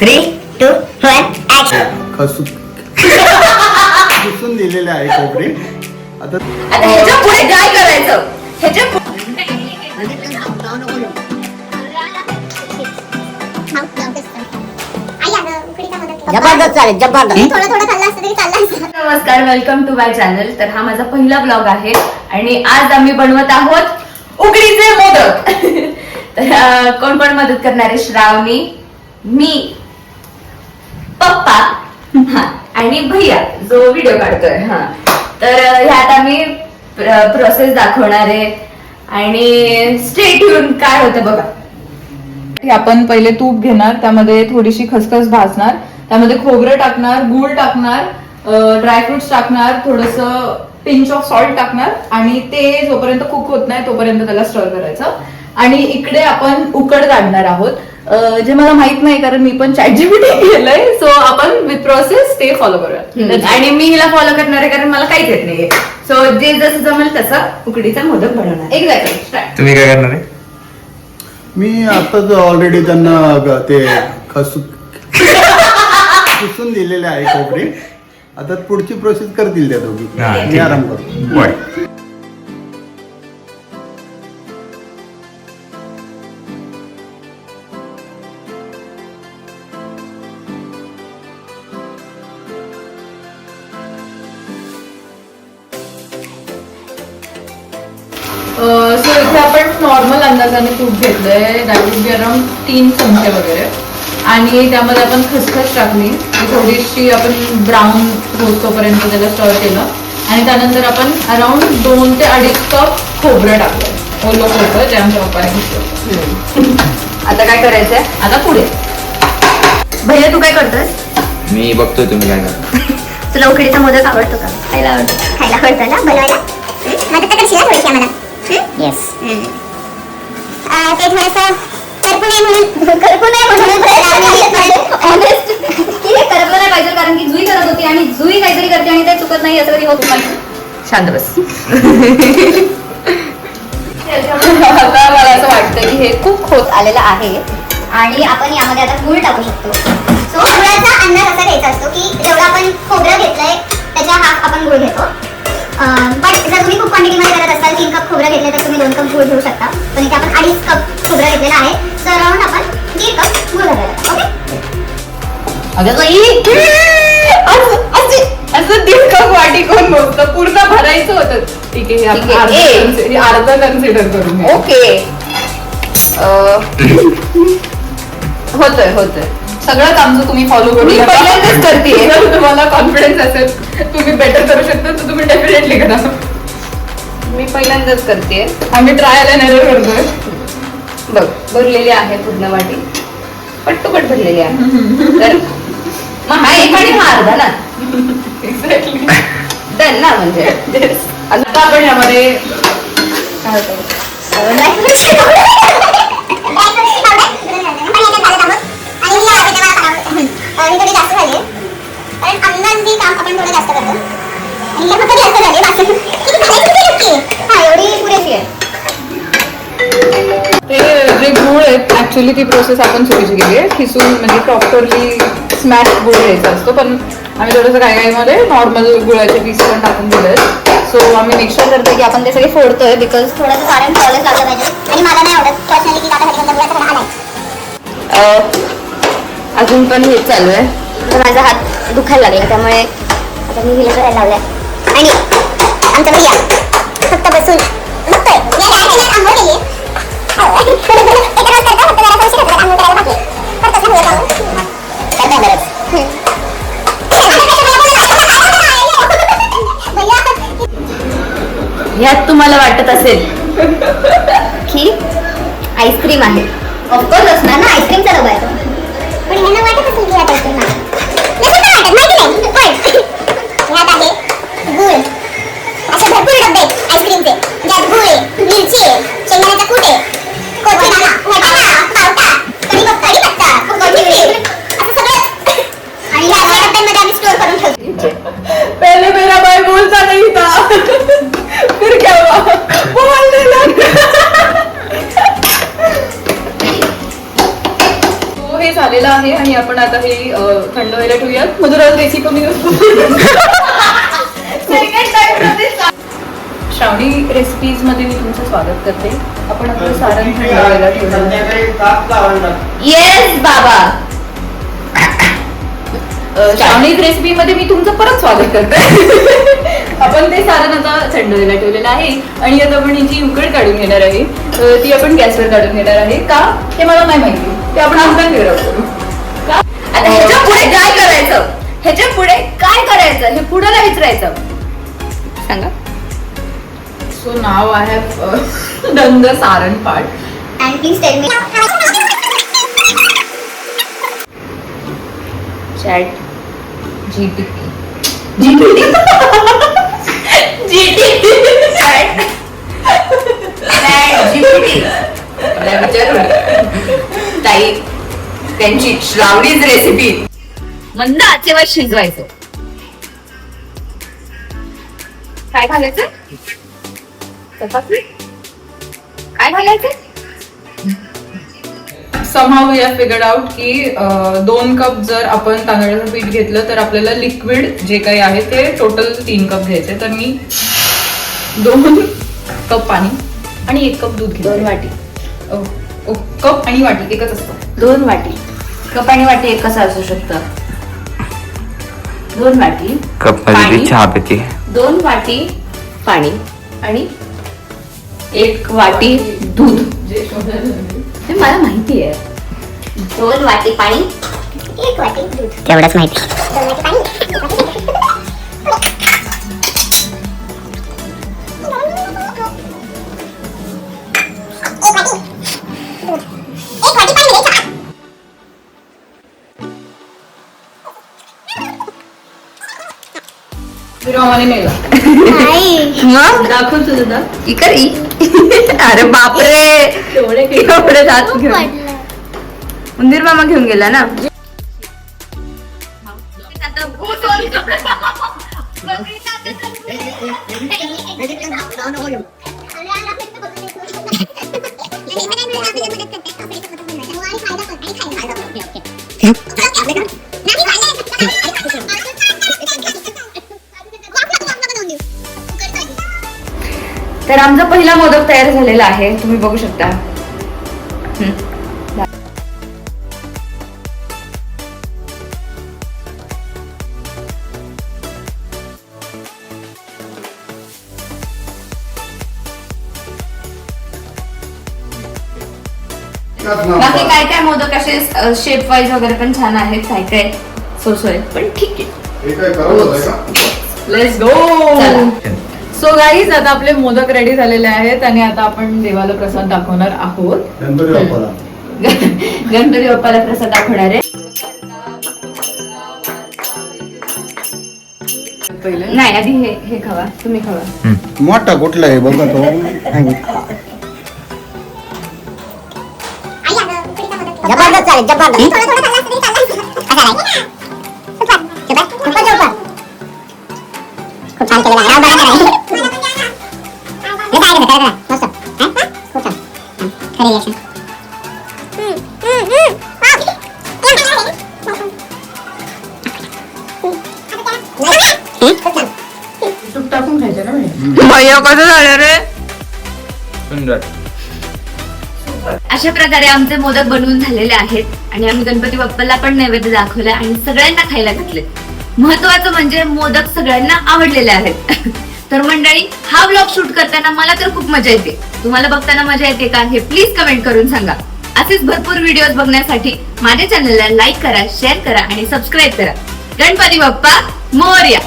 Three two one action खसून खसून दिलेले आहे खोबरे. आता आता ह्याच्या पुढे काय करायचं? ह्याच्या पु- जबरदस्त चालेल जबरदस्त. थोडं थोडं खाल्लं असतं तरी चाललं असतं. नमस्कार वेलकम टू माय चॅनल तर हा माझा पहिला ब्लॉग आहे आणि आज आम्ही बनवत आहोत उकडीचे मोदक. तर अं, कोण कोण मदत करणार? आहे श्रावणी मी पप्पा. आणि भैया जो व्हिडिओ काढतोय हा. तर ह्यात आम्ही प्रोसेस दाखवणार आहे. आणि स्टेट येऊन काय होतं बघा. आपण पहिले तूप घेणार त्यामध्ये थोडीशी खसखस भाजणार त्यामध्ये खोबरं टाकणार गूळ टाकणार ड्रायफ्रुट्स टाकणार थोडस पिंच ऑफ सॉल्ट टाकणार आणि ते जोपर्यंत कुक होत नाही तोपर्यंत त्याला स्टर करायचं. आणि इकडे आपण उकड काढणार आहोत. जे मला माहीत नाही कारण मी पण चॅट जीपीटी केलंय सो आपण विथ प्रोसेस ते फॉलो करूया आणि मी हिला फॉलो करणार आहे कारण मला काहीच येत नाहीये. सो जे जसं जमेल तसं उकडीचा मोदक बनवणार. एक्झॅक्टली तुम्ही काय करणार आहे? मी आताच ऑलरेडी त्यांना ग- ते खसू खसून दिलेले आहे खोबरे. आता पुढची प्रोसेस करतील त्या दोघी. हा, मी. आराम करतो. अंदाजाने तूप घेतलंय. दॅट अराउंड तीन चमचे वगैरे. आणि त्यामध्ये आपण खसखस टाकली. थोडीशी आपण ब्राऊन होतोपर्यंत त्याला स्टर केलं. आणि त्यानंतर आपण अराउंड दोन ते अडीच कप खोबरं टाकलं ओलं खोबरं जे आमच्या पप्पाने घेतलं. आता काय करायचंय? आता पुढे. भैया तू काय करतोय मी बघतोय तुम्ही काय करता. तुला उकडीचा मोदक आवडतो का? खायला आवडतो. खायला आवडतं ना? बनवायला? हं? मदत करशील थोडीशी आम्हाला? येस ते थोडंसं करपू नये म्हणून. करपू नये म्हणून ऑनेस्ट की हे करपलं नाही पाहिजे कारण की जुई करत होती आणि जुई काहीतरी करते आणि ते चुकत नाही असं कधी होत नाही. शांत बस. आता मला असं वाटतं की हे खूप होत आलेलं आहे. आणि आपण यामध्ये आता गूळ टाकू शकतो. सो गुळाचा अंदाज असा घ्यायचा असतो की जेवढं आपण खोबरं घेतलंय त्याच्या हाफ आपण गूळ घेतो. पण जर तुम्ही खूप क्वांटिटीमध्ये करत असाल तीन कप खोबरं घेतले तर तुम्ही दोन कप गूळ घेऊ शकता. पण इथे आपण अडीच कप खोबरं घेतलेलं आहे. सो अराउंड आपण दीड कप गूळ घालायला ओके अगं बाई, असं- असं- असं दीड कप वाटी कोण पूर्ण भरायचं होतं. ठीक आहे हे. अर्ध कन्सिडर करून. ओके होतोय होतोय. सगळंच आमचं तुम्ही फॉलो करू. पहिल्यांदाच करतेय. जर तुम्हाला कॉन्फिडन्स असेल तुम्ही बेटर करू शकता तर तुम्ही डेफिनेटली करा. मी पहिल्यांदाच करते आम्ही ट्रायल अँड एरर करतोय बघ भरलेली आहे पूर्ण वाटी. पट्टुपट भरलेली आहे. तर मग हा एक आणि हा अर्धा ना? एक्झॅक्टली डन ना म्हणजे? आता आपण यामध्ये काय होतं कारण अंदाज काम आपण थोडं जास्त करतो. आणि हे फक्त जास्त झाले बाकी किती झाले किती नक्की हा एवढी पुरेशी आहे. ते जे गुळ आहेत ऍक्च्युली ती प्रोसेस आपण चुकीची केली आहे. खिसून म्हणजे प्रॉपरली स्मॅश गुळ घ्यायचा असतो. पण आम्ही थोडंसं काय काय मध्ये नॉर्मल गुळाचे पीस पण टाकून दिले सो आम्ही मिक्सर करतो की आपण ते सगळे फोडतोय बिकॉज थोडंसं कारण लागलं पाहिजे. आणि मला नाही आवडत. पर्सनली की दादा घरी गुळाचा खडा आलाय अजून पण हेच चालू आहे. तर माझा हात दुखायला लागला त्यामुळे आता मी हिला करायला लावलंय. आणि आमचा भैया फक्त बसून. ह्यात तुम्हाला वाटत असेल की आईस्क्रीम आहे. ऑफकोर्स असणार ना आईस्क्रीमचा डबा आहे तो. पण ह्यांना वाटत असेल की ह्यात आईस्क्रीम आहे नाही पण वाटत माहिती नाही पण ह्यात आहे गुळ असे भरपूर डबे आहेत आईस्क्रीमचे ज्यात गुळ आहे मिरची आहे शेंगदाण्याचा कूट आहे कोथिंबीर वटाणा पावटा कढीपत्ता कढीपत्ता कोथिंबीर असं सगळं आणि ह्या अशा डब्यांमध्ये आम्ही स्टोर करून ठेवतो पहले मेरा भाई बोलता नहीं था फिर क्या हुआ बोलने लगा आपण आता हे अ, थंड व्हायला ठेवूयात. मधुरा रेसिपी मी श्रावणी रेसिपीजमध्ये मी तुमचं स्वागत करते. आपण आपलं सारण थंड व्हायला ठेवलं येस बाबा. श्रावणी रेसिपी मध्ये मी तुमचं परत स्वागत करते. आपण ते सारण आता थंड व्हायला ठेवलेलं आहे. आणि आता आपण हिची उकड काढून घेणार आहे. ती आपण गॅसवर काढून घेणार आहे. का? ते मला नाही माहिती. ते आपण figure out करू? आता ह्याच्या पुढे काय करायचं? ह्याच्या पुढे काय करायचं? हे पुढे विचारायचं. सांगा. So now I have done the सारण part And please tell me. Chat GTP ताई त्यांची श्रावणीच रेसिपी मंद आचेवर शिजवायचं. काय घालायचं? चपाती? काय घालायचं? Somehow we have figured out की दोन कप जर आपण तांदळाचं पीठ घेतलं तर आपल्याला लिक्विड जे काही आहे ते टोटल तीन कप घ्यायचे. तर मी दोन कप पाणी आणि एक कप दूध घेतलं दोन वाटी. कप आणि वाटी एकच असतं. दोन वाटी. कप आणि वाटी एकच असू शकतं. दोन वाटी कपमध्ये पाणी. चहा पिते. दोन वाटी पाणी आणि एक वाटी दूध. हे मला माहिती आहे. दोन वाटी पाणी एक वाटी दूध. तेवढंच माहिती. दोन वाटी पाणी मग? दाखव तुझं दात इकरी अरे बापरे. एवढे दात घेऊन. उंदीर मामा घेऊन गेला ना? तर आमचा पहिला मोदक तयार झालेला आहे. तुम्ही बघू शकता. बाकी काय काय मोदक असे शेप वाईज वगैरे पण छान आहेत. काय काय? सोसोय पण ठीक आहे. Let's go. सो गाईज आता आपले मोदक रेडी झालेले आहेत आणि आता आपण देवाला प्रसाद दाखवणार आहोत. गणपती बाप्पाला. गणपती बाप्पाला प्रसाद दाखवणार आहे. पहिले? नाही आधी हे हे खावा. तुम्ही खावा. मोठा कुठला आहे बघा तो. जबरदस्त चालेल जबरदस्त. थोडं थोडं खाल्लं ना. भैया कसं झालं रे? सुंदर. अशा प्रकारे आमचे मोदक बनवून झालेले आहेत आणि आम्ही गणपती बाप्पाला पण नैवेद्य दाखवलं आणि सगळ्यांना खायला घातले महत्वाचं म्हणजे मोदक सगळ्यांना आवडलेले आहेत. तर मंडळी हा ब्लॉग शूट करताना मला तर खूप मजा येते. तुम्हाला बघताना मजा येते का हे प्लीज कमेंट करून सांगा. असेच भरपूर व्हिडिओज बघण्यासाठी माझ्या चॅनलला लाईक करा शेअर करा आणि सबस्क्राईब करा. गणपती बाप्पा मोर्या!